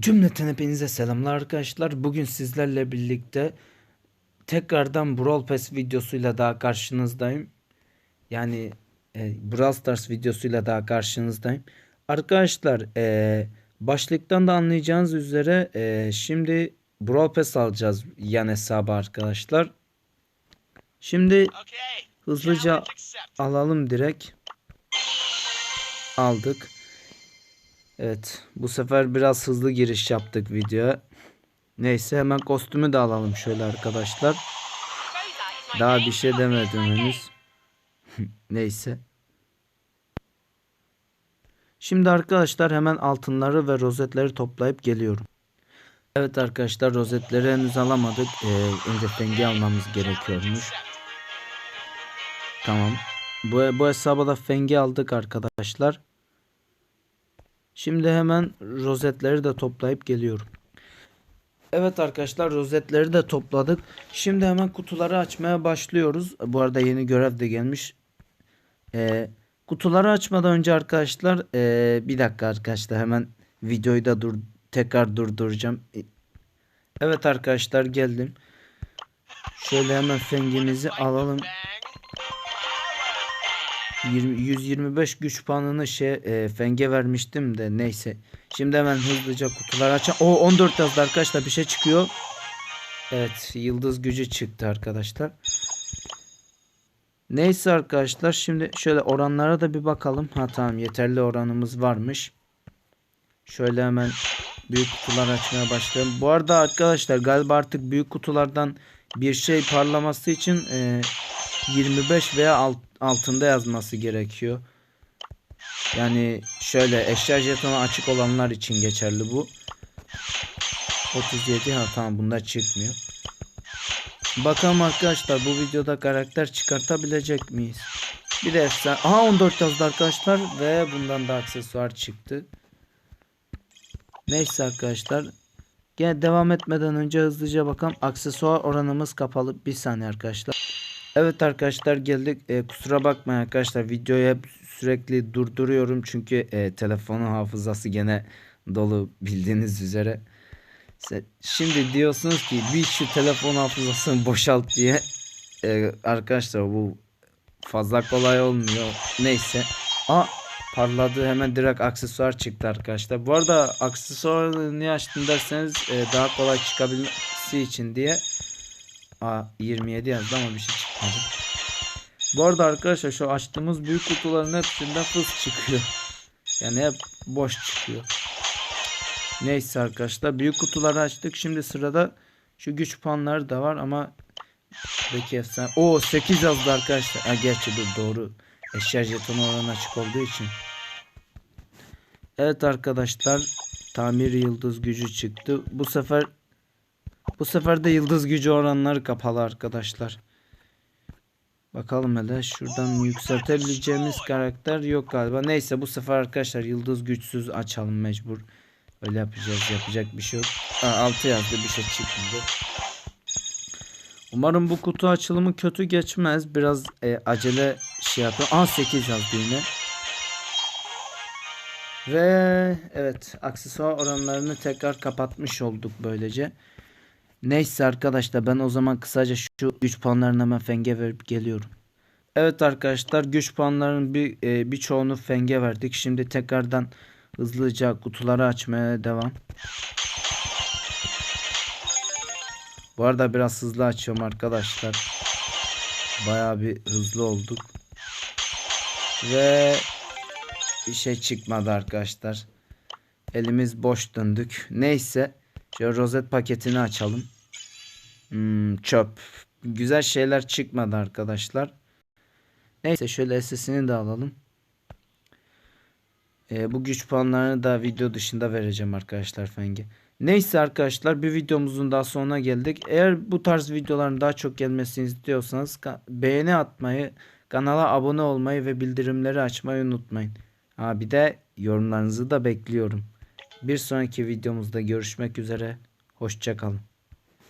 Cümleten hepinize selamlar arkadaşlar. Bugün sizlerle birlikte tekrardan Brawl Pass videosuyla daha karşınızdayım. Yani e, Brawl Stars videosuyla daha karşınızdayım. Arkadaşlar e, başlıktan da anlayacağınız üzere e, şimdi Brawl Pass alacağız yan hesabı arkadaşlar. Şimdi hızlıca alalım direkt. Aldık. Evet. Bu sefer biraz hızlı giriş yaptık videoya. Neyse hemen kostümü de alalım şöyle arkadaşlar. Daha bir şey demedim henüz. Neyse. Şimdi arkadaşlar hemen altınları ve rozetleri toplayıp geliyorum. Evet arkadaşlar rozetleri henüz alamadık. Ee, önce fengi almamız gerekiyormuş. Tamam. Bu, bu hesaba da fengi aldık arkadaşlar. Şimdi hemen rozetleri de toplayıp geliyorum. Evet arkadaşlar rozetleri de topladık. Şimdi hemen kutuları açmaya başlıyoruz. Bu arada yeni görev de gelmiş. Ee, kutuları açmadan önce arkadaşlar ee, bir dakika arkadaşlar hemen videoyu da dur tekrar durduracağım. E, Evet arkadaşlar geldim. Şöyle hemen fengimizi alalım. Bang. 20, 125 güç puanını şey e, fenge vermiştim de neyse. Şimdi hemen hızlıca kutuları açalım. O 14 yazdı arkadaşlar bir şey çıkıyor. Evet yıldız gücü çıktı arkadaşlar. Neyse arkadaşlar şimdi şöyle oranlara da bir bakalım. Ha tamam yeterli oranımız varmış. Şöyle hemen büyük kutular açmaya başlayalım. Bu arada arkadaşlar galiba artık büyük kutulardan bir şey parlaması için e, 25 veya alt, altında yazması gerekiyor. Yani şöyle eşya jetonu açık olanlar için geçerli bu. 37 ha tamam bunda çıkmıyor. Bakalım arkadaşlar bu videoda karakter çıkartabilecek miyiz? Bir de efsane. Aha 14 yazdı arkadaşlar ve bundan da aksesuar çıktı. Neyse arkadaşlar. Gene devam etmeden önce hızlıca bakalım. Aksesuar oranımız kapalı. Bir saniye arkadaşlar. Evet arkadaşlar geldik. E, kusura bakmayın arkadaşlar. Videoyu hep sürekli durduruyorum. Çünkü e, telefonun hafızası gene dolu bildiğiniz üzere. Şimdi diyorsunuz ki bir şu telefon hafızasını boşalt diye. E, arkadaşlar bu fazla kolay olmuyor. Neyse. Aa parladı hemen direkt aksesuar çıktı arkadaşlar. Bu arada aksesuarı niye açtım derseniz e, daha kolay çıkabilmesi için diye. Aa 27 yazdı ama bir şey çıkmadı. Bu arada arkadaşlar şu açtığımız büyük kutuların hepsinde fıs çıkıyor. Yani hep boş çıkıyor. Neyse arkadaşlar büyük kutuları açtık. Şimdi sırada şu güç puanları da var ama Peki efsane. O 8 yazdı arkadaşlar. Ha gerçi dur doğru. Eşya jetonu oranı açık olduğu için. Evet arkadaşlar. Tamir yıldız gücü çıktı. Bu sefer bu sefer de yıldız gücü oranları kapalı arkadaşlar. Bakalım hele şuradan yükseltebileceğimiz karakter yok galiba. Neyse bu sefer arkadaşlar yıldız güçsüz açalım mecbur. Öyle yapacağız. Yapacak bir şey yok. Ha, 6 yazdı bir şey çıkmadı. Umarım bu kutu açılımı kötü geçmez. Biraz e, acele şey yapıyor. Aa 8 yazdı yine. Ve evet aksesuar oranlarını tekrar kapatmış olduk böylece. Neyse arkadaşlar ben o zaman kısaca şu güç puanlarını hemen fenge verip geliyorum. Evet arkadaşlar güç puanlarının bir e, birçoğunu fenge verdik. Şimdi tekrardan hızlıca kutuları açmaya devam. Bu arada biraz hızlı açıyorum arkadaşlar. Bayağı bir hızlı olduk. Ve bir şey çıkmadı arkadaşlar. Elimiz boş döndük. Neyse. Şöyle rozet paketini açalım. Hmm, çöp. Güzel şeyler çıkmadı arkadaşlar. Neyse şöyle SS'ini de alalım. Ee, bu güç puanlarını da video dışında vereceğim arkadaşlar Fengi. Neyse arkadaşlar bir videomuzun daha sonuna geldik. Eğer bu tarz videoların daha çok gelmesini istiyorsanız beğeni atmayı, kanala abone olmayı ve bildirimleri açmayı unutmayın. Ha bir de yorumlarınızı da bekliyorum. Bir sonraki videomuzda görüşmek üzere. Hoşçakalın.